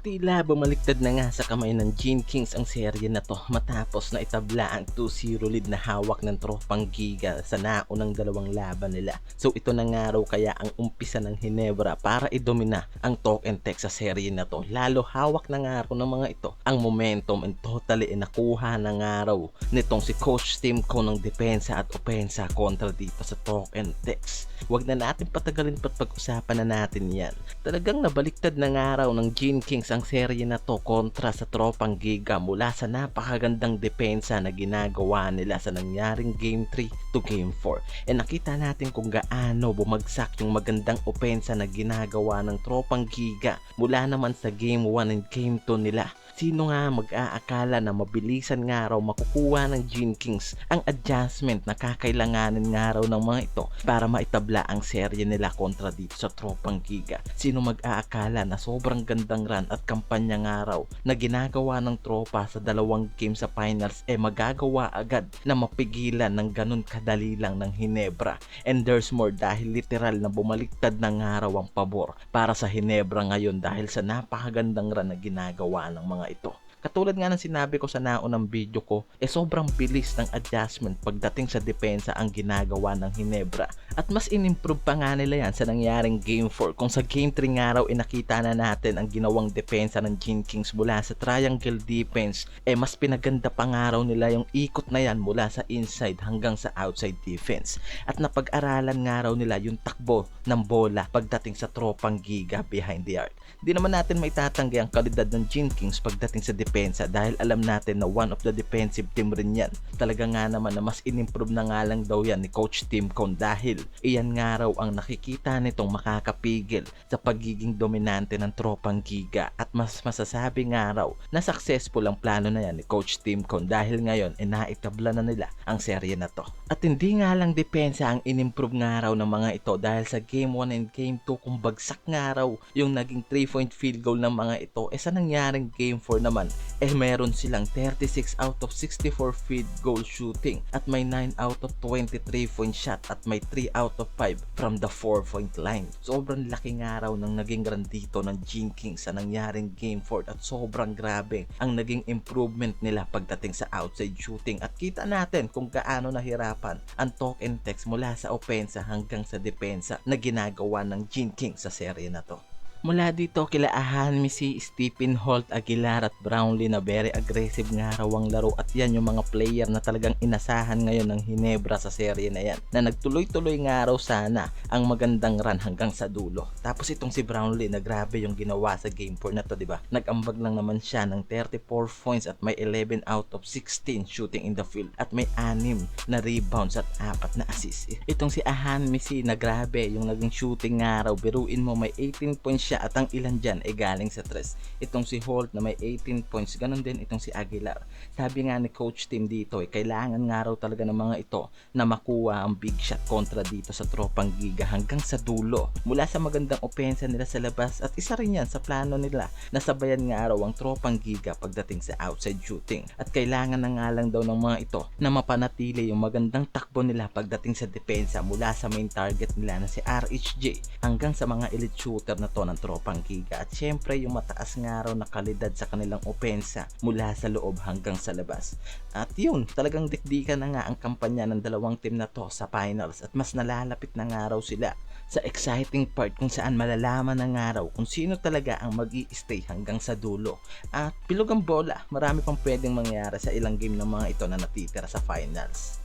Tila bumaliktad na nga sa kamay ng Gene Kings ang serye na to matapos na itabla ang 2-0 lead na hawak ng tropang Giga sa naunang dalawang laban nila. So ito na nga raw kaya ang umpisa ng Hinebra para idomina ang talk and text sa serye na to. Lalo hawak na nga raw ng mga ito ang momentum and totally inakuha na nga raw nitong si Coach Tim ko ng depensa at opensa kontra dito sa talk and text. Huwag na natin patagalin pat pag-usapan na natin yan. Talagang nabaliktad na nga raw ng Gene Kings ang serye na to kontra sa tropang Giga mula sa napakagandang depensa na ginagawa nila sa nangyaring Game 3 to Game 4. E nakita natin kung gaano bumagsak yung magandang opensa na ginagawa ng tropang Giga mula naman sa Game 1 and Game 2 nila. Sino nga mag-aakala na mabilisan nga raw makukuha ng Gene Kings ang adjustment na kakailanganin nga raw ng mga ito para maitabla ang serye nila kontra dito sa tropang Giga. Sino mag-aakala na sobrang gandang run at kampanya nga raw na ginagawa ng tropa sa dalawang game sa finals eh magagawa agad na mapigilan ng ganun kadali lang ng Hinebra. And there's more dahil literal na bumaliktad na nga raw ang pabor para sa Hinebra ngayon dahil sa napakagandang run na ginagawa ng mga ito. Katulad nga ng sinabi ko sa naunang video ko, eh sobrang bilis ng adjustment pagdating sa depensa ang ginagawa ng Hinebra. At mas in-improve pa nga nila yan sa nangyaring Game 4 kung sa Game 3 nga raw inakita na natin ang ginawang depensa ng Gene Kings mula sa triangle defense, eh mas pinaganda pa nga raw nila yung ikot na yan mula sa inside hanggang sa outside defense. At napag-aralan nga raw nila yung takbo ng bola pagdating sa tropang giga behind the arc. Di naman natin maitatanggi ang kalidad ng Gene Kings pagdating sa depensa dahil alam natin na one of the defensive team rin yan. Talaga nga naman na mas in-improve na nga lang daw yan ni Coach Tim Cone dahil iyan nga raw ang nakikita nitong makakapigil sa pagiging dominante ng tropang giga at mas masasabi nga raw na successful ang plano na yan ni Coach Tim Cone dahil ngayon ay naitabla na nila ang serye na to. At hindi nga lang depensa ang in-improve nga raw ng mga ito dahil sa Game 1 and Game 2 kung bagsak nga raw yung naging 3 point field goal ng mga ito eh sa nangyaring Game 4 naman eh meron silang 36 out of 64 field goal shooting at may 9 out of 23 point shot at may 3 out of 5 from the 4 point line. Sobrang laki nga raw ng naging run dito ng Gene King sa nangyaring Game 4 at sobrang grabe ang naging improvement nila pagdating sa outside shooting at kita natin kung gaano nahirapan ang talk and text mula sa opensa hanggang sa depensa na ginagawa ng Gene King sa serye na to. Mula dito kila Ahan si Stephen Holt Aguilar at Brownlee na very aggressive nga raw ang laro at yan yung mga player na talagang inasahan ngayon ng Hinebra sa serye na yan na nagtuloy-tuloy nga raw sana ang magandang run hanggang sa dulo. Tapos itong si Brownlee na grabe yung ginawa sa game 4 na to, ba? Nag-ambag lang naman siya ng 34 points at may 11 out of 16 shooting in the field at may 6 na rebounds at 4 na assists. Itong si Ahan Misi na grabe yung naging shooting nga raw. Biruin mo may 18 points siya at ang ilan dyan ay galing sa tres. Itong si Holt na may 18 points, ganun din itong si Aguilar. Sabi nga ni Coach Tim dito, eh, kailangan nga raw talaga ng mga ito na makuha ang big shot kontra dito sa tropang giga hanggang sa dulo. Mula sa magandang opensa nila sa labas at isa rin yan sa plano nila na sabayan nga raw ang tropang giga pagdating sa outside shooting. At kailangan na nga lang daw ng mga ito na mapanatili yung magandang takbo nila pagdating sa depensa mula sa main target nila na si RHJ hanggang sa mga elite shooter na to ng tropang giga at syempre yung mataas nga raw na kalidad sa kanilang opensa mula sa loob hanggang sa labas. At yun, talagang dikdikan na nga ang kampanya ng dalawang team na to sa finals at mas nalalapit na nga raw sila sa exciting part kung saan malalaman na nga raw kung sino talaga ang mag stay hanggang sa dulo. At bilog ang bola, marami pang pwedeng mangyari sa ilang game ng mga ito na natitira sa finals.